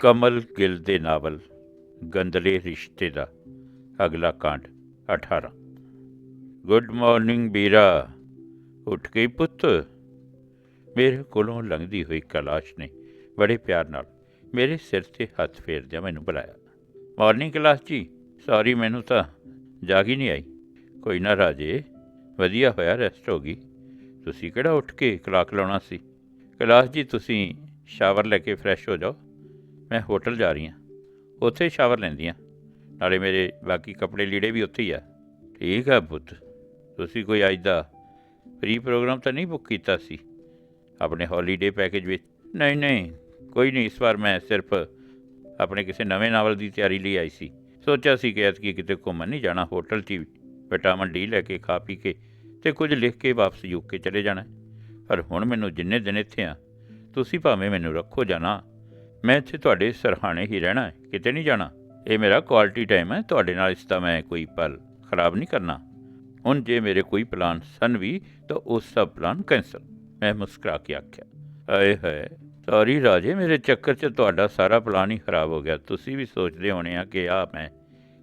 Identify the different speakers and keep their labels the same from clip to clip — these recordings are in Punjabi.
Speaker 1: ਕਮਲ ਗਿੱਲ ਦੇ ਨਾਵਲ ਗੰਦਲੇ ਰਿਸ਼ਤੇ ਦਾ, ਅਗਲਾ ਕਾਂਡ 18 ਗੁੱਡ ਮਾਰਨਿੰਗ ਬੀਰਾ ਉੱਠ ਗਈ ਪੁੱਤ। ਮੇਰੇ ਕੋਲੋਂ ਲੰਘਦੀ ਹੋਈ ਕਲਾਸ਼ ਨੇ ਬੜੇ ਪਿਆਰ ਨਾਲ ਮੇਰੇ ਸਿਰ ਤੇ ਹੱਥ ਫੇਰਦਿਆਂ ਮੈਨੂੰ ਬੁਲਾਇਆ। ਮਾਰਨਿੰਗ ਕਲਾਸ ਜੀ। ਸੌਰੀ ਮੈਨੂੰ ਤਾਂ ਜਾਗ ਹੀ ਨਹੀਂ ਆਈ। ਕੋਈ ਨਾ ਰਾਜੇ, ਵਧੀਆ ਹੋਇਆ ਰੈਸਟ ਹੋ ਗਈ। ਤੁਸੀਂ ਕਿਹੜਾ ਉੱਠ ਕੇ ਕਲਾਕ ਲਾਉਣਾ ਸੀ? ਕਲਾਸ ਜੀ, ਤੁਸੀਂ ਸ਼ਾਵਰ ਲੈ ਕੇ ਫਰੈਸ਼ ਹੋ ਜਾਓ। ਮੈਂ ਹੋਟਲ ਜਾ ਰਹੀ ਹਾਂ। ਉੱਥੇ ਸ਼ਾਵਰ ਲੈਂਦੀ ਹਾਂ ਨਾਲੇ ਮੇਰੇ ਬਾਕੀ ਕੱਪੜੇ ਲੀੜੇ ਵੀ ਉੱਥੇ ਹੀ ਆ। ਠੀਕ ਆ ਪੁੱਤ। ਤੁਸੀਂ ਕੋਈ ਅੱਜ ਦਾ ਫ੍ਰੀ ਪ੍ਰੋਗਰਾਮ ਤਾਂ ਨਹੀਂ ਬੁੱਕ ਕੀਤਾ ਸੀ? ਆਪਣੇ ਹੌਲੀਡੇ ਪੈਕੇਜ ਵਿੱਚ? ਨਹੀਂ ਨਹੀਂ। ਕੋਈ ਨਹੀਂ, ਇਸ ਵਾਰ ਮੈਂ ਸਿਰਫ ਆਪਣੇ ਕਿਸੇ ਨਵੇਂ ਨਾਵਲ ਦੀ ਤਿਆਰੀ ਲਈ ਆਈ ਸੀ। ਸੋਚਿਆ ਸੀ ਕਿ ਐਤਕੀ ਕਿਤੇ ਘੁੰਮਣ ਨਹੀਂ ਜਾਣਾ, ਹੋਟਲ 'ਚ ਹੀ ਵਿਟਾਮਿਨ ਡੀ ਲੈ ਕੇ ਖਾ ਪੀ ਕੇ ਤੇ ਕੁਝ ਲਿਖ ਕੇ ਵਾਪਸ ਯੂਕੇ ਚਲੇ ਜਾਣਾ। ਪਰ ਹੁਣ ਮੈਨੂੰ ਜਿੰਨੇ ਦਿਨ ਇੱਥੇ ਆ, ਤੁਸੀਂ ਭਾਵੇਂ ਮੈਨੂੰ ਰੱਖੋ ਜਾਣਾ ਮੈਂ ਇੱਥੇ ਤੁਹਾਡੇ ਸਰਹਾਣੇ ਹੀ ਰਹਿਣਾ ਹੈ, ਕਿਤੇ ਨਹੀਂ ਜਾਣਾ। ਇਹ ਮੇਰਾ ਕੁਆਲਿਟੀ ਟਾਈਮ ਹੈ, ਤੁਹਾਡੇ ਨਾਲ ਇਸ ਦਾ ਮੈਂ ਕੋਈ ਪਲ ਖਰਾਬ ਨਹੀਂ ਕਰਨਾ। ਹੁਣ ਜੇ ਮੇਰੇ ਕੋਈ ਪਲਾਨ ਸਨ ਵੀ, ਤਾਂ ਉਹ ਸਭ ਪਲਾਨ ਕੈਂਸਲ ਮੈਂ ਮੁਸਕਰਾ ਕੇ ਆਖਿਆ ਆਏ ਹੈ ਸੌਰੀ ਰਾਜੇ, ਮੇਰੇ ਚੱਕਰ 'ਚ ਤੁਹਾਡਾ ਸਾਰਾ ਪਲਾਨ ਹੀ ਖਰਾਬ ਹੋ ਗਿਆ। ਤੁਸੀਂ ਵੀ ਸੋਚਦੇ ਹੋਣੇ ਆ ਕਿ ਆ ਮੈਂ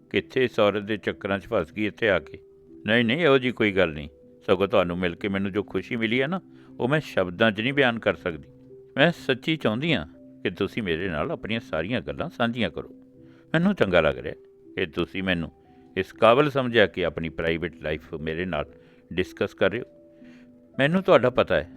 Speaker 1: ਕਿੱਥੇ ਇਸ ਔਰਤ ਦੇ ਚੱਕਰਾਂ 'ਚ ਫਸ ਗਈ ਇੱਥੇ ਆ ਕੇ। ਨਹੀਂ ਨਹੀਂ, ਇਹੋ ਜੀ ਕੋਈ ਗੱਲ ਨਹੀਂ। ਸਗੋਂ ਤੁਹਾਨੂੰ ਮਿਲ ਕੇ ਮੈਨੂੰ ਜੋ ਖੁਸ਼ੀ ਮਿਲੀ ਹੈ ਨਾ, ਉਹ ਮੈਂ ਸ਼ਬਦਾਂ 'ਚ ਨਹੀਂ ਬਿਆਨ ਕਰ ਸਕਦੀ। ਮੈਂ ਸੱਚੀ ਚਾਹੁੰਦੀ ਹਾਂ ਕਿ ਤੁਸੀਂ ਮੇਰੇ ਨਾਲ ਆਪਣੀਆਂ ਸਾਰੀਆਂ ਗੱਲਾਂ ਸਾਂਝੀਆਂ ਕਰੋ। ਮੈਨੂੰ ਚੰਗਾ ਲੱਗ ਰਿਹਾ ਕਿ ਤੁਸੀਂ ਮੈਨੂੰ ਇਸ ਕਾਬਲ ਸਮਝਿਆ ਕਿ ਆਪਣੀ ਪ੍ਰਾਈਵੇਟ ਲਾਈਫ ਮੇਰੇ ਨਾਲ ਡਿਸਕਸ ਕਰ ਰਹੇ ਹੋ। ਮੈਨੂੰ ਤੁਹਾਡਾ ਪਤਾ ਹੈ,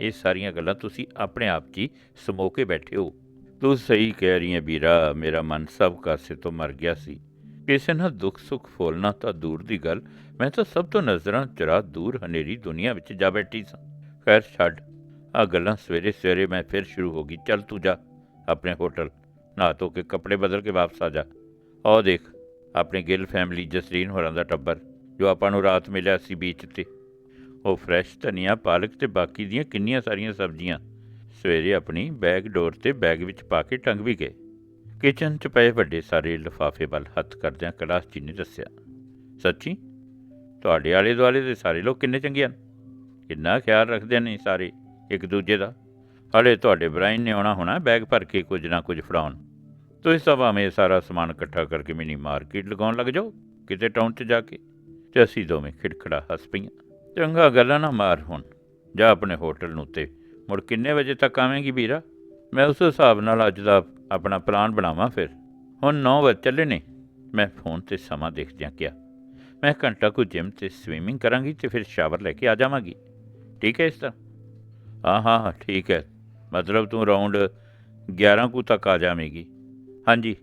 Speaker 1: ਇਹ ਸਾਰੀਆਂ ਗੱਲਾਂ ਤੁਸੀਂ ਆਪਣੇ ਆਪ 'ਚ ਹੀ ਸਮੋ ਕੇ ਬੈਠੇ ਹੋ। ਤੂੰ ਸਹੀ ਕਹਿ ਰਹੀ ਹੈ ਵੀਰਾ, ਮੇਰਾ ਮਨ ਸਭ ਕਾਸੇ ਤੋਂ ਮਰ ਗਿਆ ਸੀ। ਕਿਸੇ ਨਾਲ ਦੁੱਖ ਸੁੱਖ ਫੋਲਣਾ ਤਾਂ ਦੂਰ ਦੀ ਗੱਲ, ਮੈਂ ਤਾਂ ਸਭ ਤੋਂ ਨਜ਼ਰਾਂ ਚਰਾ ਦੂਰ ਹਨੇਰੀ ਦੁਨੀਆ ਵਿੱਚ ਜਾ ਬੈਠੀ ਸਾਂ। ਖੈਰ ਛੱਡ ਆ ਗੱਲਾਂ ਸਵੇਰੇ ਸਵੇਰੇ ਮੈਂ ਫਿਰ ਸ਼ੁਰੂ ਹੋ ਗਈ, ਚੱਲ ਤੂੰ ਜਾ। ਆਪਣੇ ਹੋਟਲ। ਨਹਾ ਧੋ ਕੇ ਕੱਪੜੇ ਬਦਲ ਕੇ ਵਾਪਸ ਆ ਜਾ। ਆਹ ਦੇਖ, ਆਪਣੀ ਗਿੱਲ ਫੈਮਿਲੀ ਜਸਰੀਨ ਹੋਰਾਂ ਦਾ ਟੱਬਰ, ਜੋ ਆਪਾਂ ਨੂੰ ਰਾਤ ਮਿਲਿਆ ਸੀ ਬੀਚ ਤੇ। ਉਹ ਫਰੈਸ਼ ਧਨੀਆ, ਪਾਲਕ ਤੇ ਬਾਕੀ ਦੀਆਂ ਕਿੰਨੀਆਂ ਸਾਰੀਆਂ ਸਬਜ਼ੀਆਂ ਸਵੇਰੇ ਆਪਣੀ ਬੈਗ ਡੋਰ ਤੇ ਬੈਗ ਵਿੱਚ ਪਾ ਕੇ ਟੰਗ ਵੀ ਗਏ। ਕਿਚਨ 'ਚ ਪਏ ਵੱਡੇ ਸਾਰੇ ਲਿਫਾਫੇ ਵੱਲ ਹੱਥ ਕਰਦਿਆਂ ਕਲਾਸ ਜੀ ਨੇ ਦੱਸਿਆ, ਸੱਚੀ? ਤੁਹਾਡੇ ਆਲੇ ਦੁਆਲੇ ਦੇ ਸਾਰੇ ਲੋਕ ਕਿੰਨੇ ਚੰਗੇ ਹਨ? ਕਿੰਨਾ ਖਿਆਲ ਰੱਖਦੇ ਨੇ ਸਾਰੇ ਇੱਕ ਦੂਜੇ ਦਾ? ਹਲੇ ਤੁਹਾਡੇ ਬ੍ਰਾਈਨ ਨੇ ਆਉਣਾ ਹੋਣਾ ਬੈਗ ਭਰ ਕੇ ਕੁਝ ਨਾ ਕੁਝ ਫੜਾਉਣ। ਤੁਸੀਂ ਸਭ ਆਵੇਂ ਸਾਰਾ ਸਮਾਨ ਇਕੱਠਾ ਕਰਕੇ ਮਿਨੀ ਮਾਰਕੀਟ ਲਗਾਉਣ ਲੱਗ ਜਾਓ ਕਿਤੇ ਟਾਊਨ 'ਚ ਜਾ ਕੇ। ਤੇ ਅਸੀਂ ਦੋਵੇਂ ਖਿੜਖੜਾ ਹੱਸ ਪਈਆਂ। ਚੰਗਾ ਗੱਲਾਂ ਨਾ ਮਾਰ ਹੁਣ। ਜਾ ਆਪਣੇ ਹੋਟਲ ਨੂੰ ਤੇ ਮੁੜ ਕਿੰਨੇ ਵਜੇ ਤੱਕ ਆਵੇਂਗੀ ਵੀਰਾ? ਮੈਂ ਉਸ ਹਿਸਾਬ ਨਾਲ ਅੱਜ ਦਾ ਆਪਣਾ ਪਲਾਨ ਬਣਾਵਾਂ ਫਿਰ। ਹੁਣ 9 ਵਜੇ ਚੱਲੇ ਨੇ। ਮੈਂ ਫੋਨ ਤੇ ਸਮਾਂ ਦੇਖਦਿਆਂ ਕਿਹਾ। ਮੈਂ ਘੰਟਾ ਕੁ ਜਿਮ ਤੇ ਸਵੀਮਿੰਗ ਕਰਾਂਗੀ ਤੇ ਫਿਰ ਸ਼ਾਵਰ ਲੈ ਕੇ ਆ ਜਾਵਾਂਗੀ। ਠੀਕ ਹੈ ਇਸ ਤਰ੍ਹਾਂ? ਹਾਂ ਹਾਂ ਹਾਂ, ਠੀਕ ਹੈ। ਮਤਲਬ ਤੂੰ ਰਾਉਂਡ 11 ਕੁ ਤੱਕ ਆ ਜਾਵੇਂਗੀ। ਹਾਂਜੀ।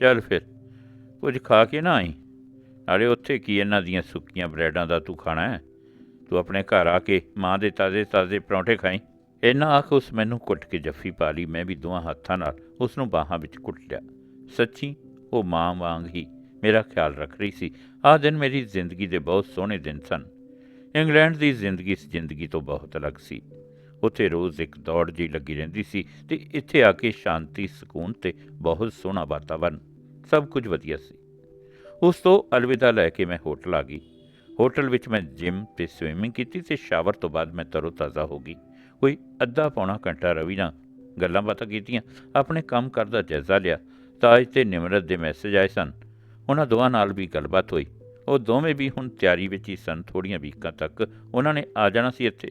Speaker 1: ਚੱਲ ਫਿਰ, ਕੁਝ ਖਾ ਕੇ ਨਾ ਆਈ। ਨਾਲੇ ਉੱਥੇ ਕੀ ਇਹਨਾਂ ਦੀਆਂ ਸੁੱਕੀਆਂ ਬ੍ਰੈਡਾਂ ਦਾ ਤੂੰ ਖਾਣਾ ਹੈ? ਤੂੰ ਆਪਣੇ ਘਰ ਆ ਕੇ ਮਾਂ ਦੇ ਤਾਜ਼ੇ ਤਾਜ਼ੇ ਪਰੌਂਠੇ ਖਾਈ। ਇਹਨਾਂ ਆਖ ਉਸ ਮੈਨੂੰ ਕੁੱਟ ਕੇ ਜੱਫੀ ਪਾ ਲਈ, ਮੈਂ ਵੀ ਦੋਹਾਂ ਹੱਥਾਂ ਨਾਲ ਉਸ ਨੂੰ ਬਾਹਾਂ ਵਿੱਚ ਕੁੱਟ ਲਿਆ। ਸੱਚੀ, ਉਹ ਮਾਂ ਵਾਂਗ ਹੀ ਮੇਰਾ ਖਿਆਲ ਰੱਖ ਰਹੀ ਸੀ। ਆਹ ਦਿਨ ਮੇਰੀ ਜ਼ਿੰਦਗੀ ਦੇ ਬਹੁਤ ਸੋਹਣੇ ਦਿਨ ਸਨ। ਇੰਗਲੈਂਡ ਦੀ ਜ਼ਿੰਦਗੀ ਇਸ ਜ਼ਿੰਦਗੀ ਤੋਂ ਬਹੁਤ ਅਲੱਗ ਸੀ। ਉੱਥੇ ਰੋਜ਼ ਇੱਕ ਦੌੜ ਜਿਹੀ ਲੱਗੀ ਰਹਿੰਦੀ ਸੀ ਤੇ ਇੱਥੇ ਆ ਕੇ ਸ਼ਾਂਤੀ, ਸਕੂਨ ਤੇ ਬਹੁਤ ਸੋਹਣਾ ਵਾਤਾਵਰਨ, ਸਭ ਕੁਝ ਵਧੀਆ ਸੀ। ਉਸ ਤੋਂ ਅਲਵਿਦਾ ਲੈ ਕੇ ਮੈਂ ਹੋਟਲ ਆ ਗਈ। ਹੋਟਲ ਵਿੱਚ ਮੈਂ ਜਿਮ ਤੇ ਸਵੀਮਿੰਗ ਕੀਤੀ ਤੇ ਸ਼ਾਵਰ ਤੋਂ ਬਾਅਦ ਮੈਂ ਤਰੋ ਤਾਜ਼ਾ ਹੋ ਗਈ। ਕੋਈ ਅੱਧਾ ਪੌਣਾ ਘੰਟਾ ਰਵੀ ਨਾਲ ਗੱਲਾਂ ਬਾਤਾਂ ਕੀਤੀਆਂ, ਆਪਣੇ ਕੰਮ ਕਰਦਾ ਜਾਇਜ਼ਾ ਲਿਆ, ਤਾਜ ਤੇ ਨਿਮਰਤ ਦੇ ਮੈਸੇਜ ਆਏ ਸਨ। ਉਹਨਾਂ ਦੋਵਾਂ ਨਾਲ ਵੀ ਗੱਲਬਾਤ ਹੋਈ। ਉਹ ਦੋਵੇਂ ਵੀ ਹੁਣ ਤਿਆਰੀ ਵਿੱਚ ਹੀ ਸਨ ਥੋੜੀਆਂ ਵੀਕਾਂ ਤੱਕ। ਉਹਨਾਂ ਨੇ ਆ ਜਾਣਾ ਸੀ ਇੱਥੇ।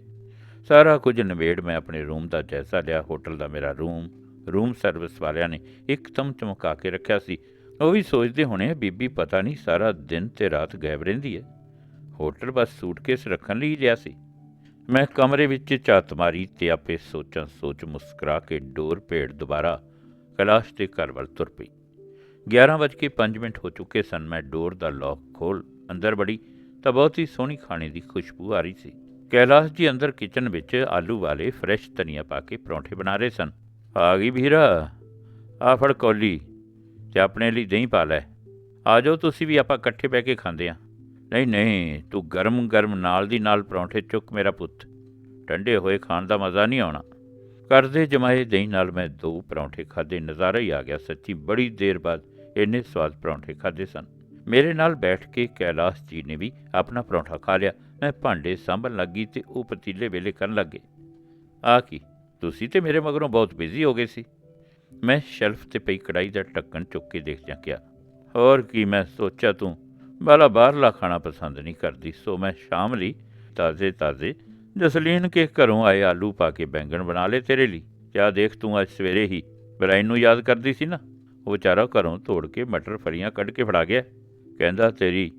Speaker 1: ਸਾਰਾ ਕੁਝ ਨਿਬੇੜ ਮੈਂ ਆਪਣੇ ਰੂਮ ਦਾ ਜਾਇਜ਼ਾ ਲਿਆ, ਹੋਟਲ ਦਾ ਮੇਰਾ ਰੂਮ ਰੂਮ ਸਰਵਿਸ ਵਾਲਿਆਂ ਨੇ ਇੱਕਦਮ ਚਮਕਾ ਕੇ ਰੱਖਿਆ ਸੀ। ਉਹ ਵੀ ਸੋਚਦੇ ਹੋਣੇ, ਬੀਬੀ ਪਤਾ ਨਹੀਂ ਸਾਰਾ ਦਿਨ ਤੇ ਰਾਤ ਗਾਇਬ ਰਹਿੰਦੀ ਹੈ। ਹੋਟਲ ਬਸ ਸੂਟਕੇਸ ਰੱਖਣ ਲਈ ਲਿਆ ਸੀ। ਮੈਂ ਕਮਰੇ ਵਿੱਚ ਝਾਤ ਮਾਰੀ ਤੇ ਆਪੇ ਸੋਚਾਂ ਸੋਚ ਮੁਸਕਰਾ ਕੇ ਡੋਰ ਭੇੜ ਦੁਬਾਰਾ ਕਲਾਸ਼ ਦੇ ਘਰ ਵੱਲ ਤੁਰ ਪਈ। 11:05 ਮਿੰਟ ਹੋ ਚੁੱਕੇ ਸਨ, ਮੈਂ ਡੋਰ ਦਾ ਲੌਕ ਖੋਲ ਅੰਦਰ ਬੜੀ ਤਾਂ ਬਹੁਤ ਹੀ ਸੋਹਣੀ ਖਾਣੇ ਦੀ ਖੁਸ਼ਬੂ ਆ ਰਹੀ ਸੀ। ਕੈਲਾਸ਼ ਜੀ ਅੰਦਰ ਕਿਚਨ ਵਿੱਚ ਆਲੂ ਵਾਲੇ ਫਰੈਸ਼ ਧਨੀਆ ਪਾ ਕੇ ਪਰੌਂਠੇ ਬਣਾ ਰਹੇ ਸਨ। ਆ ਗਈ ਵੀਰਾ, ਆ ਫੜ ਕੌਲੀ ਤੇ ਆਪਣੇ ਲਈ ਦਹੀਂ ਪਾ ਲੈ। ਆ ਜਾਓ, ਤੁਸੀਂ ਵੀ ਆਪਾਂ ਇਕੱਠੇ ਬਹਿ ਕੇ ਖਾਂਦੇ ਆ। ਨਹੀਂ ਨਹੀਂ, ਤੂੰ ਗਰਮ ਗਰਮ ਨਾਲ ਦੀ ਨਾਲ ਪਰੌਂਠੇ ਚੁੱਕ ਮੇਰਾ ਪੁੱਤ। ਠੰਡੇ ਹੋਏ ਖਾਣ ਦਾ ਮਜ਼ਾ ਨਹੀਂ ਆਉਣਾ। ਕਰਦੇ ਜਮਾਏ ਦਹੀਂ ਨਾਲ ਮੈਂ ਦੋ ਪਰੌਂਠੇ ਖਾਦੇ ਨਜ਼ਾਰਾ ਹੀ ਆ ਗਿਆ ਸੱਚੀ। ਬੜੀ ਦੇਰ ਬਾਅਦ ਇੰਨੇ ਸਵਾਦ ਪਰੌਂਠੇ ਖਾਦੇ ਸਨ। ਮੇਰੇ ਨਾਲ ਬੈਠ ਕੇ ਕੈਲਾਸ਼ ਜੀ ਨੇ ਵੀ ਆਪਣਾ ਪਰੌਂਠਾ ਖਾ ਲਿਆ। ਮੈਂ ਭਾਂਡੇ ਸਾਂਭਣ ਲੱਗੀ ਤੇ ਉਹ ਪਤੀਲੇ ਵੇਲੇ ਕਰਨ ਲੱਗੇ ਆ ਕੀ, ਤੁਸੀਂ ਤੇ ਮੇਰੇ ਮਗਰੋਂ ਬਹੁਤ ਬਿਜ਼ੀ ਹੋ ਗਏ ਸੀ। ਮੈਂ ਸ਼ੈਲਫ ਤੇ ਪਈ ਕੜਾਈ ਦਾ ਢੱਕਣ ਚੁੱਕ ਕੇ ਦੇਖਦਿਆਂ ਕਿਹਾ, ਹੋਰ ਕੀ ਮੈਂ ਸੋਚਿਆ ਤੂੰ? ਬਾਲਾ ਬਾਹਰਲਾ ਖਾਣਾ ਪਸੰਦ ਨਹੀਂ ਕਰਦੀ, ਸੋ ਮੈਂ ਸ਼ਾਮ ਲਈ ਤਾਜ਼ੇ ਤਾਜ਼ੇ ਜਸਲੀਨ ਕੇ ਘਰੋਂ ਆਏ ਆਲੂ ਪਾ ਕੇ ਬੈਂਗਣ ਬਣਾ ਲਏ ਤੇਰੇ ਲਈ। ਕਿਆ ਦੇਖ ਤੂੰ ਅੱਜ ਸਵੇਰੇ ਹੀ, ਬਰਾਈਨ ਨੂੰ ਯਾਦ ਕਰਦੀ ਸੀ ਨਾ? ਉਹ ਵਿਚਾਰਾ ਘਰੋਂ ਤੋੜ ਕੇ ਮਟਰ ਫਲੀਆਂ ਕੱਢ ਕੇ ਫੜਾ ਗਿਆ। ਕਹਿੰਦਾ, ਤੇਰੀ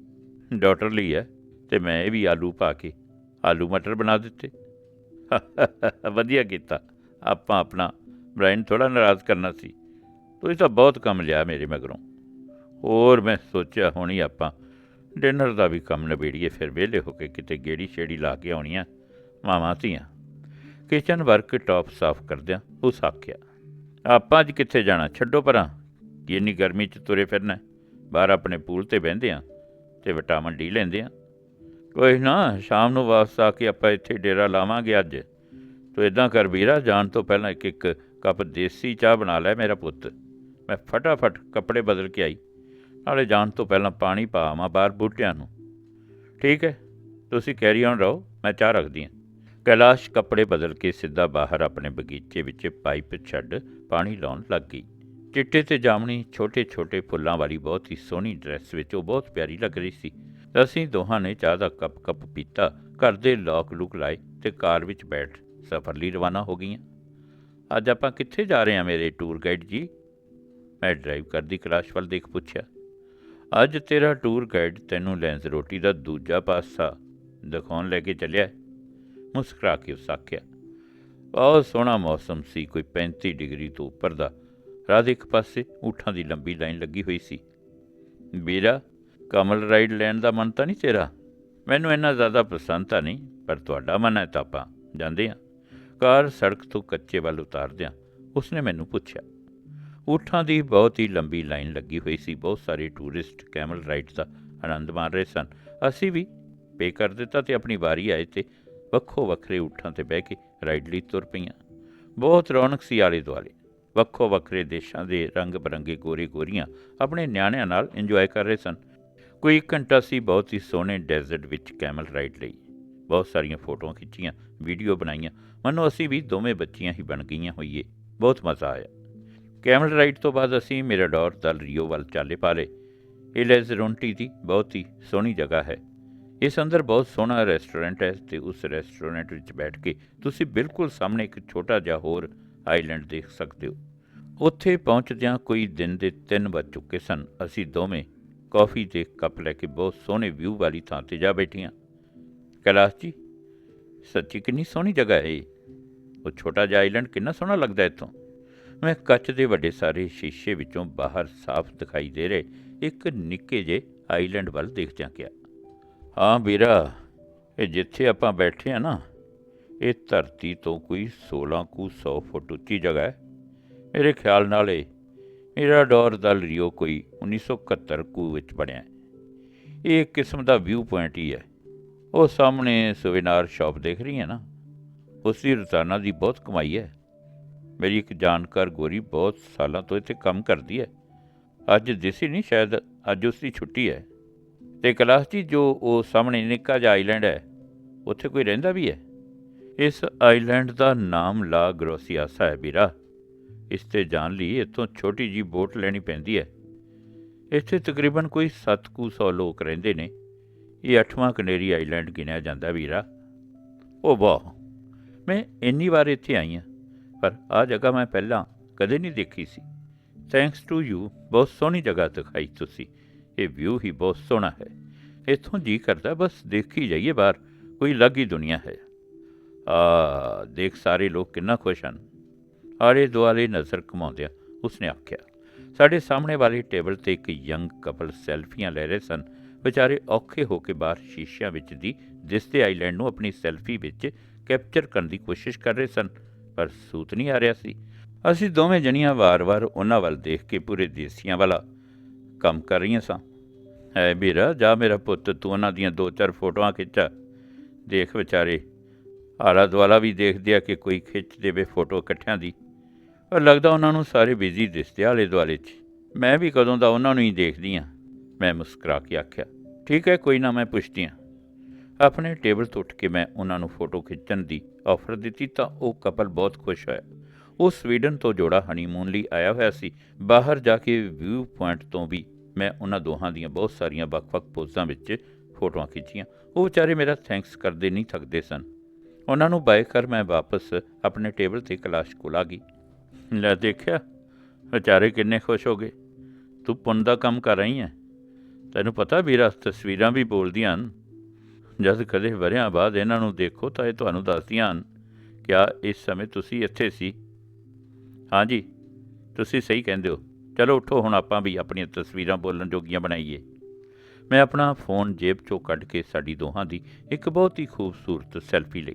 Speaker 1: ਡਾਟਰ ਲਈ ਹੈ ਤੇ ਮੈਂ ਇਹ ਵੀ ਆਲੂ ਪਾ ਕੇ ਆਲੂ ਮਟਰ ਬਣਾ ਦਿੱਤੇ। ਵਧੀਆ ਕੀਤਾ। ਆਪਾਂ ਆਪਣਾ ਬ੍ਰਾਇਨ ਥੋੜਾ ਨਾਰਾਜ਼ ਕਰਨਾ ਸੀ। ਤੁਸੀਂ ਤਾਂ ਬਹੁਤ ਕੰਮ ਲਿਆ ਮੇਰੇ ਮਗਰੋਂ। ਹੋਰ ਮੈਂ ਸੋਚਿਆ ਹੋਣੀ ਆਪਾਂ ਡਿਨਰ ਦਾ ਵੀ ਕੰਮ ਨਿਬੇੜੀਏ, ਫਿਰ ਵਿਹਲੇ ਹੋ ਕੇ ਕਿਤੇ ਗੇੜੀ ਛੇੜੀ ਲਾ ਕੇ ਆਉਣੀਆਂ ਮਾਵਾਂ ਧੀਆਂ। ਕਿਚਨ ਵਰਕ ਟਾਪ ਸਾਫ਼ ਕਰਦਿਆਂ ਉਸ ਆਖਿਆ, ਆਪਾਂ ਅੱਜ ਕਿੱਥੇ ਜਾਣਾ? ਛੱਡੋ ਪਰਾਂ। ਕਿ ਇੰਨੀ ਗਰਮੀ 'ਚ ਤੁਰੇ ਫਿਰਨਾ ਬਾਹਰ ਆਪਣੇ ਪੂਲ ਤੇ ਬਹਿੰਦੇ ਆ ਤੇ ਵਿਟਾਮਿਨ ਡੀ ਲੈਂਦੇ ਆ ਕੋਈ ਨਾ, ਸ਼ਾਮ ਨੂੰ ਵਾਪਸ ਆ ਕੇ ਆਪਾਂ ਇੱਥੇ ਡੇਰਾ ਲਾਵਾਂਗੇ ਅੱਜ। ਤੂੰ ਇਦਾਂ ਕਰ ਵੀਰਾ, ਜਾਣ ਤੋਂ ਪਹਿਲਾਂ ਇੱਕ ਇੱਕ ਕੱਪ ਦੇਸੀ ਚਾਹ ਬਣਾ ਲੈ ਮੇਰਾ ਪੁੱਤ। ਮੈਂ ਫਟਾਫਟ ਕੱਪੜੇ ਬਦਲ ਕੇ ਆਈ। ਨਾਲੇ ਜਾਣ ਤੋਂ ਪਹਿਲਾਂ ਪਾਣੀ ਪਾ ਆਵਾਂ ਬਾਹਰ ਬੂਟਿਆਂ ਨੂੰ। ਠੀਕ ਹੈ, ਤੁਸੀਂ ਕੈਰੀ ਔਨ ਰਹੋ, ਮੈਂ ਚਾਹ ਰੱਖਦੀ ਹਾਂ। ਕੈਲਾਸ਼ ਕੱਪੜੇ ਬਦਲ ਕੇ ਸਿੱਧਾ ਬਾਹਰ ਆਪਣੇ ਬਗੀਚੇ ਵਿੱਚ ਪਾਈਪ ਛੱਡ ਪਾਣੀ ਲਾਉਣ ਲੱਗ ਗਈ। ਚਿੱਟੇ ਤੇ ਜਾਮਣੀ ਛੋਟੇ ਛੋਟੇ ਫੁੱਲਾਂ ਵਾਲੀ ਬਹੁਤ ਹੀ ਸੋਹਣੀ ਡਰੈਸ ਵਿੱਚ ਉਹ ਬਹੁਤ ਪਿਆਰੀ ਲੱਗ ਰਹੀ ਸੀ। ਅਸੀਂ ਦੋਹਾਂ ਨੇ ਚਾਹ ਦਾ ਕੱਪ ਕੱਪ ਪੀਤਾ, ਘਰ ਦੇ ਲੋਕ ਲੁਕ ਲਾਏ ਤੇ ਕਾਰ ਵਿੱਚ ਬੈਠ ਸਫ਼ਰ ਲਈ ਰਵਾਨਾ ਹੋ ਗਈਆਂ। ਅੱਜ ਆਪਾਂ ਕਿੱਥੇ ਜਾ ਰਹੇ ਹਾਂ ਮੇਰੇ ਟੂਰ ਗਾਈਡ ਜੀ? ਮੈਂ ਡਰਾਈਵ ਕਰਦੀ ਕਲਾਸ਼ ਵੱਲ ਦੇਖ ਪੁੱਛਿਆ। ਅੱਜ ਤੇਰਾ ਟੂਰ ਗਾਈਡ ਤੈਨੂੰ ਲੈਂਸ ਰੋਟੀ ਦਾ ਦੂਜਾ ਪਾਸਾ ਦਿਖਾਉਣ ਲੈ ਕੇ ਚੱਲਿਆ। ਮੁਸਕਰਾ ਕੇ ਉਸ ਆਖਿਆ, ਬਹੁਤ ਸੋਹਣਾ ਮੌਸਮ ਸੀ, ਕੋਈ 35 ਡਿਗਰੀ ਤੋਂ ਉੱਪਰ ਦਾ। ਰਾਹ ਦੇ ਇੱਕ ਪਾਸੇ ਊਠਾਂ ਦੀ ਲੰਬੀ ਲਾਈਨ ਲੱਗੀ ਹੋਈ ਸੀ। ਵੀਰਾ ਕਮਲ ਰਾਈਡ ਲੈਣ ਦਾ ਮਨ ਤਾਂ ਨਹੀਂ ਤੇਰਾ? ਮੈਨੂੰ ਇੰਨਾ ਜ਼ਿਆਦਾ ਪਸੰਦ ਤਾਂ ਨਹੀਂ, ਪਰ ਤੁਹਾਡਾ ਮਨ ਹੈ ਤਾਂ ਆਪਾਂ ਜਾਂਦੇ ਹਾਂ। ਕਾਰ ਸੜਕ ਤੋਂ ਕੱਚੇ ਵੱਲ ਉਤਾਰਦਿਆਂ ਉਸਨੇ ਮੈਨੂੰ ਪੁੱਛਿਆ। ਊਠਾਂ ਦੀ ਬਹੁਤ ਹੀ ਲੰਬੀ ਲਾਈਨ ਲੱਗੀ ਹੋਈ ਸੀ। ਬਹੁਤ ਸਾਰੇ ਟੂਰਿਸਟ ਕੈਮਲ ਰਾਈਡ ਦਾ ਆਨੰਦ ਮਾਣ ਰਹੇ ਸਨ। ਅਸੀਂ ਵੀ ਪੇ ਕਰ ਦਿੱਤਾ ਤੇ ਆਪਣੀ ਵਾਰੀ ਆਏ ਤੇ ਵੱਖੋ ਵੱਖਰੇ ਊਠਾਂ ਤੇ ਬਹਿ ਕੇ ਰਾਈਡ ਲਈ ਤੁਰ ਪਈਆਂ। ਬਹੁਤ ਰੌਣਕ ਸੀ ਆਲੇ ਦੁਆਲੇ ਵੱਖੋ ਵੱਖਰੇ ਦੇਸ਼ਾਂ ਦੇ ਰੰਗ ਬਰੰਗੇ ਗੋਰੇ ਗੋਰੀਆਂ ਆਪਣੇ ਨਿਆਣਿਆਂ ਨਾਲ ਇੰਜੋਏ ਕਰ ਰਹੇ ਸਨ। ਕੋਈ ਇੱਕ ਘੰਟਾ ਸੀ, ਬਹੁਤ ਹੀ ਸੋਹਣੇ ਡੈਜ਼ਰਟ ਵਿੱਚ ਕੈਮਲ ਰਾਈਡ ਲਈ। ਬਹੁਤ ਸਾਰੀਆਂ ਫੋਟੋਆਂ ਖਿੱਚੀਆਂ ਵੀਡੀਓ ਬਣਾਈਆਂ। ਮਨੋ ਅਸੀਂ ਵੀ ਦੋਵੇਂ ਬੱਚੀਆਂ ਹੀ ਬਣ ਗਈਆਂ ਹੋਈਏ। ਬਹੁਤ ਮਜ਼ਾ ਆਇਆ। ਕੈਮਲ ਰਾਈਡ ਤੋਂ ਬਾਅਦ ਅਸੀਂ ਮਿਰਾਡੋਰ ਦਲ ਰੀਓ ਵੱਲ ਚਾਲੇ ਪਾ ਲਏ ਇਹ ਲੈਜ਼ਰੋਂਟੀ ਦੀ ਬਹੁਤ ਹੀ ਸੋਹਣੀ ਜਗ੍ਹਾ ਹੈ। ਇਸ ਅੰਦਰ ਬਹੁਤ ਸੋਹਣਾ ਰੈਸਟੋਰੈਂਟ ਹੈ ਤੇ ਉਸ ਰੈਸਟੋਰੈਂਟ ਵਿੱਚ ਬੈਠ ਕੇ ਤੁਸੀਂ ਬਿਲਕੁਲ ਸਾਹਮਣੇ ਇੱਕ ਛੋਟਾ ਜਿਹਾ ਹੋਰ ਆਈਲੈਂਡ ਦੇਖ ਸਕਦੇ ਹੋ। ਉੱਥੇ ਪਹੁੰਚਦਿਆਂ ਕੋਈ ਦਿਨ ਦੇ 3 ਵੱਜ ਚੁੱਕੇ ਸਨ। ਅਸੀਂ ਦੋਵੇਂ ਕਾਫੀ ਦੇ ਕੱਪ ਲੈ ਕੇ ਬਹੁਤ ਸੋਹਣੇ ਵਿਊ ਵਾਲੀ ਥਾਂ ਤੇ ਜਾ ਬੈਠੀਆਂ। ਕੈਲਾਸ਼ ਜੀ, ਸੱਚੀ ਕਿੰਨੀ ਸੋਹਣੀ ਜਗ੍ਹਾ ਹੈ ਇਹ। ਉਹ ਛੋਟਾ ਜਿਹਾ ਆਈਲੈਂਡ ਕਿੰਨਾ ਸੋਹਣਾ ਲੱਗਦਾ ਇੱਥੋਂ। ਮੈਂ ਕੱਚ ਦੇ ਵੱਡੇ ਸਾਰੇ ਸ਼ੀਸ਼ੇ ਵਿੱਚੋਂ ਬਾਹਰ ਸਾਫ਼ ਦਿਖਾਈ ਦੇ ਰਹੇ ਇੱਕ ਨਿੱਕੇ ਜਿਹੇ ਆਈਲੈਂਡ ਵੱਲ ਦੇਖਦਿਆਂ ਕਿਹਾ, ਹਾਂ ਵੀਰਾ, ਇਹ ਜਿੱਥੇ ਆਪਾਂ ਬੈਠੇ ਆ ਨਾ, ਇਹ ਧਰਤੀ ਤੋਂ ਕੋਈ 16 ਕੁ 100 ਫੁੱਟ ਉੱਚੀ ਜਗ੍ਹਾ ਹੈ। ਮੇਰੇ ਖਿਆਲ ਨਾਲ ਇਹ ਮੇਰਾ ਡੋਰ ਦਲ ਰਿਓ ਕੋਈ 1971 ਕੁ ਵਿੱਚ ਬਣਿਆ ਇਹ ਇੱਕ ਕਿਸਮ ਦਾ ਵਿਊ ਪੁਆਇੰਟ ਹੀ ਹੈ। ਉਹ ਸਾਹਮਣੇ ਸੁਵਿਨਾਰ ਸ਼ਾਪ ਦੇਖ ਰਹੀ ਹੈ ਨਾ? ਉਸ ਦੀ ਰੋਜ਼ਾਨਾ ਦੀ ਬਹੁਤ ਕਮਾਈ ਹੈ। ਮੇਰੀ ਇੱਕ ਜਾਣਕਾਰ ਗੋਰੀ ਬਹੁਤ ਸਾਲਾਂ ਤੋਂ ਇੱਥੇ ਕੰਮ ਕਰਦੀ ਹੈ। ਅੱਜ ਦਿਸੀ ਨਹੀਂ, ਸ਼ਾਇਦ ਅੱਜ ਉਸ ਦੀ ਛੁੱਟੀ ਹੈ। ਤੇ ਕਲਾਸ ਜੀ, ਜੋ ਉਹ ਸਾਹਮਣੇ ਨਿੱਕਾ ਜਿਹਾ ਆਈਲੈਂਡ ਹੈ, ਉੱਥੇ ਕੋਈ ਰਹਿੰਦਾ ਵੀ ਹੈ? ਇਸ ਆਈਲੈਂਡ ਦਾ ਨਾਮ ਲਾ ਗਰੋਸੀਆਸਾ ਹੈ ਵੀਰਾ। ਇਸ ਤੇ ਜਾਣ ਲਈ ਇੱਥੋਂ ਛੋਟੀ ਜੀ ਬੋਟ ਲੈਣੀ ਪੈਂਦੀ ਹੈ। ਇੱਥੇ ਤਕਰੀਬਨ ਕੋਈ 700 ਲੋਕ ਰਹਿੰਦੇ ਨੇ। ਇਹ ਅੱਠਵਾਂ ਕਨੇਰੀ ਆਈਲੈਂਡ ਗਿਣਿਆ ਜਾਂਦਾ ਵੀਰਾ। ਉਹ ਵਾਹ, ਮੈਂ ਇੰਨੀ ਵਾਰ ਇੱਥੇ ਆਈ ਹਾਂ, ਪਰ ਆ ਜਗ੍ਹਾ ਮੈਂ ਪਹਿਲਾਂ ਕਦੇ ਨਹੀਂ ਦੇਖੀ ਸੀ। ਥੈਂਕਸ ਟੂ ਯੂ ਬਹੁਤ ਸੋਹਣੀ ਜਗ੍ਹਾ ਦਿਖਾਈ ਤੁਸੀਂ। ਇਹ ਵਿਊ ਹੀ ਬਹੁਤ ਸੋਹਣਾ ਹੈ। ਇੱਥੋਂ ਜੀ ਕਰਦਾ, ਬਸ ਦੇਖੀ ਜਾਈਏ ਬਾਹਰ, ਕੋਈ ਅਲੱਗ ਹੀ ਦੁਨੀਆ ਹੈ। ਆ ਦੇਖ ਸਾਰੇ ਲੋਕ ਕਿੰਨਾ ਖੁਸ਼ ਹਨ। ਆਲੇ ਦੁਆਲੇ ਨਜ਼ਰ ਘੁਮਾਉਂਦਿਆਂ ਉਸਨੇ ਆਖਿਆ, ਸਾਡੇ ਸਾਹਮਣੇ ਵਾਲੀ ਟੇਬਲ ਤੇ ਇੱਕ ਯੰਗ ਕਪਲ ਸੈਲਫੀਆਂ ਲੈ ਰਹੇ ਸਨ। ਵਿਚਾਰੇ ਔਖੇ ਹੋ ਕੇ ਬਾਹਰ ਸ਼ੀਸ਼ਿਆਂ ਵਿੱਚ ਦੀ ਦਿਸਦੇ ਆਈਲੈਂਡ ਨੂੰ ਆਪਣੀ ਸੈਲਫੀ ਵਿੱਚ ਕੈਪਚਰ ਕਰਨ ਦੀ ਕੋਸ਼ਿਸ਼ ਕਰ ਰਹੇ ਸਨ, ਪਰ ਸੂਤ ਨਹੀਂ ਆ ਰਿਹਾ ਸੀ। ਅਸੀਂ ਦੋਵੇਂ ਜਣੀਆਂ ਵਾਰ-ਵਾਰ ਉਹਨਾਂ ਵੱਲ ਦੇਖ ਕੇ ਪੂਰੇ ਦੇਸੀਆਂ ਵਾਲਾ ਕੰਮ ਕਰ ਰਹੀਆਂ ਸਾਂ। ਹੈ ਵੀਰਾ, ਜਾ ਮੇਰਾ ਪੁੱਤ, ਤੂੰ ਉਹਨਾਂ ਦੀਆਂ ਦੋ ਚਾਰ ਫੋਟੋਆਂ ਖਿੱਚਾ। ਦੇਖ ਵਿਚਾਰੇ ਆਲਾ ਦੁਆਲਾ ਵੀ ਦੇਖਦੇ ਆ ਕਿ ਕੋਈ ਖਿੱਚ ਦੇਵੇ ਫੋਟੋ ਇਕੱਠਿਆਂ ਦੀ। ਪਰ ਲੱਗਦਾ ਉਹਨਾਂ ਨੂੰ ਸਾਰੇ ਬਿਜ਼ੀ ਦਿਸਦੇ ਆਲੇ ਦੁਆਲੇ 'ਚ। ਮੈਂ ਵੀ ਕਦੋਂ ਦਾ ਉਹਨਾਂ ਨੂੰ ਹੀ ਦੇਖਦੀ ਆ। ਮੈਂ ਮੁਸਕਰਾ ਕੇ ਆਖਿਆ, ਠੀਕ ਹੈ, ਕੋਈ ਨਾ ਮੈਂ ਪੁੱਛਦੀ ਆ। ਆਪਣੇ ਟੇਬਲ ਤੋਂ ਉੱਠ ਕੇ ਮੈਂ ਉਹਨਾਂ ਨੂੰ ਫੋਟੋ ਖਿੱਚਣ ਦੀ ਆਫਰ ਦਿੱਤੀ ਤਾਂ ਉਹ ਕਪਲ ਬਹੁਤ ਖੁਸ਼ ਹੋਇਆ। ਉਹ ਸਵੀਡਨ ਤੋਂ ਜੋੜਾ ਹਨੀਮੂਨ ਲਈ ਆਇਆ ਹੋਇਆ ਸੀ। ਬਾਹਰ ਜਾ ਕੇ ਵਿਊ ਪੁਆਇੰਟ ਤੋਂ ਵੀ ਮੈਂ ਉਹਨਾਂ ਦੋਹਾਂ ਦੀਆਂ ਬਹੁਤ ਸਾਰੀਆਂ ਵੱਖ-ਵੱਖ ਪੋਜ਼ਾਂ ਵਿੱਚ ਫੋਟੋਆਂ ਖਿੱਚੀਆਂ। ਉਹ ਵਿਚਾਰੇ ਮੇਰਾ ਥੈਂਕਸ ਕਰਦੇ ਨਹੀਂ, ਥੱਕਦੇ ਸਨ। ਉਹਨਾਂ ਨੂੰ ਬਾਏ ਕਰ ਮੈਂ ਵਾਪਸ ਆਪਣੇ ਟੇਬਲ ਤੇ ਕਲਾਸ਼ ਕੋਲ ਆ ਗਈ। ਲੈ ਦੇਖਿਆ, ਵਿਚਾਰੇ ਕਿੰਨੇ ਖੁਸ਼ ਹੋ ਗਏ। ਤੂੰ ਪੁੰਨ ਦਾ ਕੰਮ ਕਰ ਰਹੀ ਹੈ ਤੈਨੂੰ ਪਤਾ ਵੀਰਾ, ਤਸਵੀਰਾਂ ਵੀ ਬੋਲਦੀਆਂ ਹਨ। ਜਦ ਕਦੇ ਵਰਿਆਂ ਬਾਅਦ ਇਹਨਾਂ ਨੂੰ ਦੇਖੋ ਤਾਂ ਇਹ ਤੁਹਾਨੂੰ ਦੱਸਦੀਆਂ ਹਨ ਕਿ ਆ, ਇਸ ਸਮੇਂ ਤੁਸੀਂ ਇੱਥੇ ਸੀ। ਹਾਂਜੀ ਤੁਸੀਂ ਸਹੀ ਕਹਿੰਦੇ ਹੋ। ਚਲੋ ਉੱਠੋ, ਹੁਣ ਆਪਾਂ ਵੀ ਆਪਣੀਆਂ ਤਸਵੀਰਾਂ ਬੋਲਣ ਜੋਗੀਆਂ ਬਣਾਈਏ। ਮੈਂ ਆਪਣਾ ਫੋਨ ਜੇਬ ਚੋਂ ਕੱਢ ਕੇ ਸਾਡੀ ਦੋਹਾਂ ਦੀ ਇੱਕ ਬਹੁਤ ਹੀ ਖੂਬਸੂਰਤ ਸੈਲਫੀ ਲਈ।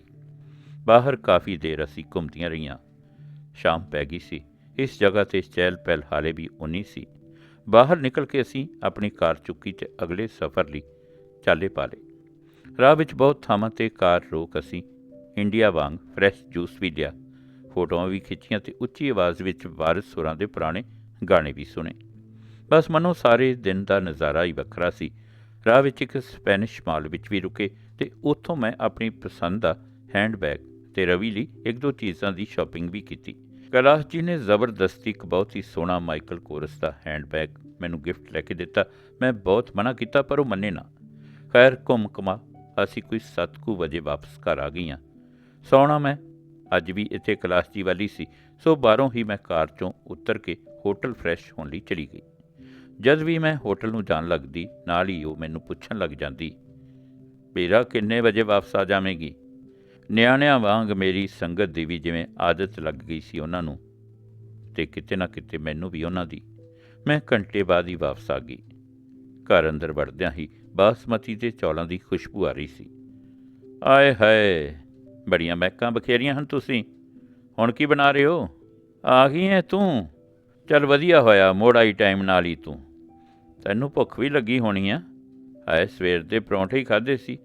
Speaker 1: ਬਾਹਰ ਕਾਫੀ ਦੇਰ ਅਸੀਂ ਘੁੰਮਦੀਆਂ ਰਹੀਆਂ। ਸ਼ਾਮ ਪੈ ਗਈ ਸੀ। ਇਸ ਜਗ੍ਹਾ ਤੇ ਚਹਿਲ ਪਹਿਲ ਹਾਲੇ ਵੀ ਉਨੀ ਸੀ। ਬਾਹਰ ਨਿਕਲ ਕੇ ਅਸੀਂ ਆਪਣੀ ਕਾਰ ਚੁੱਕੀ ਤੇ ਅਗਲੇ ਸਫ਼ਰ ਲਈ ਚਾਲੇ ਪਾ ਲਏ ਰਾਹ ਵਿੱਚ ਬਹੁਤ ਥਾਵਾਂ ਤੇ ਕਾਰ ਰੋਕ ਅਸੀਂ ਇੰਡੀਆ ਵਾਂਗ ਫਰੈਸ਼ ਜੂਸ ਵੀ ਲਿਆ। ਫੋਟੋਆਂ ਵੀ ਖਿੱਚੀਆਂ ਤੇ ਉੱਚੀ ਆਵਾਜ਼ ਵਿੱਚ ਵਾਰਿਸ ਸੁਰਾਂ ਦੇ ਪੁਰਾਣੇ ਗਾਣੇ ਵੀ ਸੁਣੇ। ਬਸ ਮਨੋਂ ਸਾਰੇ ਦਿਨ ਦਾ ਨਜ਼ਾਰਾ ਹੀ ਵੱਖਰਾ ਸੀ। ਰਾਹ ਵਿੱਚ ਇੱਕ ਸਪੈਨਿਸ਼ ਮਾਲ ਵਿੱਚ ਵੀ ਰੁਕੇ ਤੇ ਉੱਥੋਂ ਮੈਂ ਆਪਣੀ ਪਸੰਦ ਦਾ ਹੈਂਡਬੈਗ ਤੇ ਰਵੀ ਲਈ ਇੱਕ ਦੋ ਚੀਜ਼ਾਂ ਦੀ ਸ਼ਾਪਿੰਗ ਵੀ ਕੀਤੀ। ਕੈਲਾਸ਼ ਜੀ ਨੇ ਜ਼ਬਰਦਸਤੀ ਇੱਕ ਬਹੁਤ ਹੀ ਸੋਹਣਾ ਮਾਈਕਲ ਕੋਰਸ ਦਾ ਹੈਂਡਬੈਗ ਮੈਨੂੰ ਗਿਫਟ ਲੈ ਕੇ ਦਿੱਤਾ। ਮੈਂ ਬਹੁਤ ਮਨਾ ਕੀਤਾ, ਪਰ ਉਹ ਮੰਨੇ ਨਾ। ਖੈਰ, ਘੁੰਮ ਕਮਾ ਅਸੀਂ ਕੋਈ ਸੱਤ ਕੁ ਵਜੇ ਵਾਪਸ ਘਰ ਆ ਗਈਆਂ। ਸੌਣਾ ਮੈਂ। ਅੱਜ ਵੀ ਇੱਥੇ ਕੈਲਾਸ਼ ਜੀ ਵਾਲੀ ਸੀ, ਸੋ ਬਾਹਰੋਂ ਹੀ ਮੈਂ ਕਾਰ ਚੋਂ ਉਤਰ ਕੇ ਹੋਟਲ ਫਰੈਸ਼ ਹੋਣ ਲਈ ਚਲੀ ਗਈ। ਜਦ ਵੀ ਮੈਂ ਹੋਟਲ ਨੂੰ ਜਾਣ ਲੱਗਦੀ, ਨਾਲ ਹੀ ਉਹ ਮੈਨੂੰ ਪੁੱਛਣ ਲੱਗ ਜਾਂਦੀ, ਮੇਰਾ ਕਿੰਨੇ ਵਜੇ ਵਾਪਸ ਆ ਜਾਵੇਂਗੀ? ਨਿਆਣਿਆਂ ਵਾਂਗ ਮੇਰੀ ਸੰਗਤ ਦੀ ਵੀ ਜਿਵੇਂ ਆਦਤ ਲੱਗ ਗਈ ਸੀ ਉਹਨਾਂ ਨੂੰ, ਤੇ ਕਿਤੇ ਨਾ ਕਿਤੇ ਮੈਨੂੰ ਵੀ ਉਹਨਾਂ ਦੀ, ਮੈਂ ਘੰਟੇ ਬਾਅਦ ਹੀ ਵਾਪਸ ਆ ਗਈ। ਘਰ ਅੰਦਰ ਵੜਦਿਆਂ ਹੀ ਬਾਸਮਤੀ ਦੇ ਚੌਲਾਂ ਦੀ ਖੁਸ਼ਬੂ ਆ ਰਹੀ ਸੀ। ਆਏ ਹਾਏ, ਬੜੀਆਂ ਮਹਿਕਾਂ ਬਖੇਰੀਆਂ ਹਨ ਤੁਸੀਂ। ਹੁਣ ਕੀ ਬਣਾ ਰਹੇ ਹੋ? ਆ ਗਈ ਹੈ ਤੂੰ। ਚੱਲ ਵਧੀਆ ਹੋਇਆ, ਮੋੜ ਆਈ ਟਾਈਮ ਨਾਲ ਹੀ ਤੂੰ। ਤੈਨੂੰ ਭੁੱਖ ਵੀ ਲੱਗੀ ਹੋਣੀ ਆ। ਆਏ ਸਵੇਰ ਦੇ ਪਰੌਂਠੇ ਹੀ ਖਾਦੇ ਸੀ।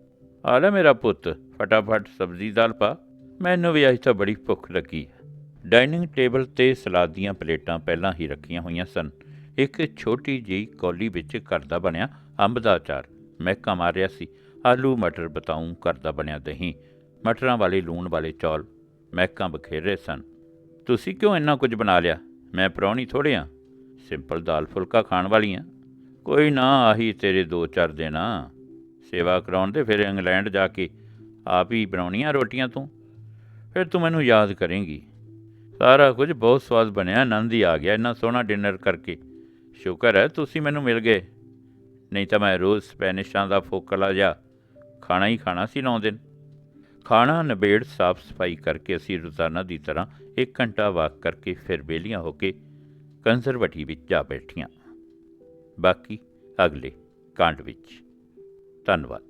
Speaker 1: ਆ ਲੈ ਮੇਰਾ ਪੁੱਤ, ਫਟਾਫਟ ਸਬਜ਼ੀ ਦਾਲ ਪਾ। ਮੈਨੂੰ ਵੀ ਅੱਜ ਤਾਂ ਬੜੀ ਭੁੱਖ ਲੱਗੀ ਹੈ। ਡਾਈਨਿੰਗ ਟੇਬਲ ਤੇ ਸਲਾਦ ਦੀਆਂ ਪਲੇਟਾਂ ਪਹਿਲਾਂ ਹੀ ਰੱਖੀਆਂ ਹੋਈਆਂ ਸਨ। ਇੱਕ ਛੋਟੀ ਜਿਹੀ ਕੌਲੀ ਵਿੱਚ ਘਰ ਦਾ ਬਣਿਆ ਅੰਬ ਦਾ ਅਚਾਰ। ਮਹਿਕਾ ਮਾਰਿਆ ਸੀ। ਆਲੂ, ਮਟਰ ਬਤਾਉਂ ਘਰ ਦਾ ਬਣਿਆ ਦਹੀਂ, ਮਟਰਾਂ ਵਾਲੇ ਲੂਣ ਵਾਲੇ ਚੌਲ। ਮਹਿਕਾਂ ਬਖੇਰੇ ਸਨ। ਤੁਸੀਂ ਕਿਉਂ ਇੰਨਾ ਕੁਝ ਬਣਾ ਲਿਆ? ਮੈਂ ਪ੍ਰਾਹੁਣੀ ਥੋੜ੍ਹੇ ਆ। ਸਿੰਪਲ ਦਾਲ ਫੁਲਕਾ ਖਾਣ ਵਾਲੀ ਆ। ਕੋਈ ਨਾ, ਆਹੀ ਤੇਰੇ ਦੋ ਚਾਰ ਦਿਨ ਆ। ਸੇਵਾ ਕਰਾਉਣ 'ਤੇ ਫਿਰ ਇੰਗਲੈਂਡ ਜਾ ਕੇ ਆਪ ਹੀ ਬਣਾਉਣੀਆਂ ਰੋਟੀਆਂ ਤੂੰ। ਫਿਰ ਤੂੰ ਮੈਨੂੰ ਯਾਦ ਕਰੇਂਗੀ। ਸਾਰਾ ਕੁਝ ਬਹੁਤ ਸਵਾਦ ਬਣਿਆ, ਆਨੰਦ ਹੀ ਆ ਗਿਆ। ਇੰਨਾ ਸੋਹਣਾ ਡਿਨਰ ਕਰਕੇ। ਸ਼ੁਕਰ ਹੈ ਤੁਸੀਂ ਮੈਨੂੰ ਮਿਲ ਗਏ। ਨਹੀਂ ਤਾਂ ਮੈਂ ਰੋਜ਼ ਸਪੈਨਿਸ਼ਾਂ ਦਾ ਫੋਕਲਾ ਜਾ ਖਾਣਾ ਹੀ ਖਾਣਾ ਸੀ ਨੌ ਦਿਨ। ਖਾਣਾ ਨਿਬੇੜ, ਸਾਫ਼ ਸਫ਼ਾਈ ਕਰਕੇ ਅਸੀਂ ਰੋਜ਼ਾਨਾ ਦੀ ਤਰ੍ਹਾਂ ਇੱਕ ਘੰਟਾ ਵਾਕ ਕਰਕੇ ਫਿਰ ਵਿਹਲੀਆਂ ਹੋ ਕੇ ਕੰਜ਼ਰਵਟੀ ਵਿੱਚ ਜਾ ਬੈਠੀਆਂ। ਬਾਕੀ ਅਗਲੇ ਕਾਂਡ ਵਿੱਚ। ਧੰਨਵਾਦ।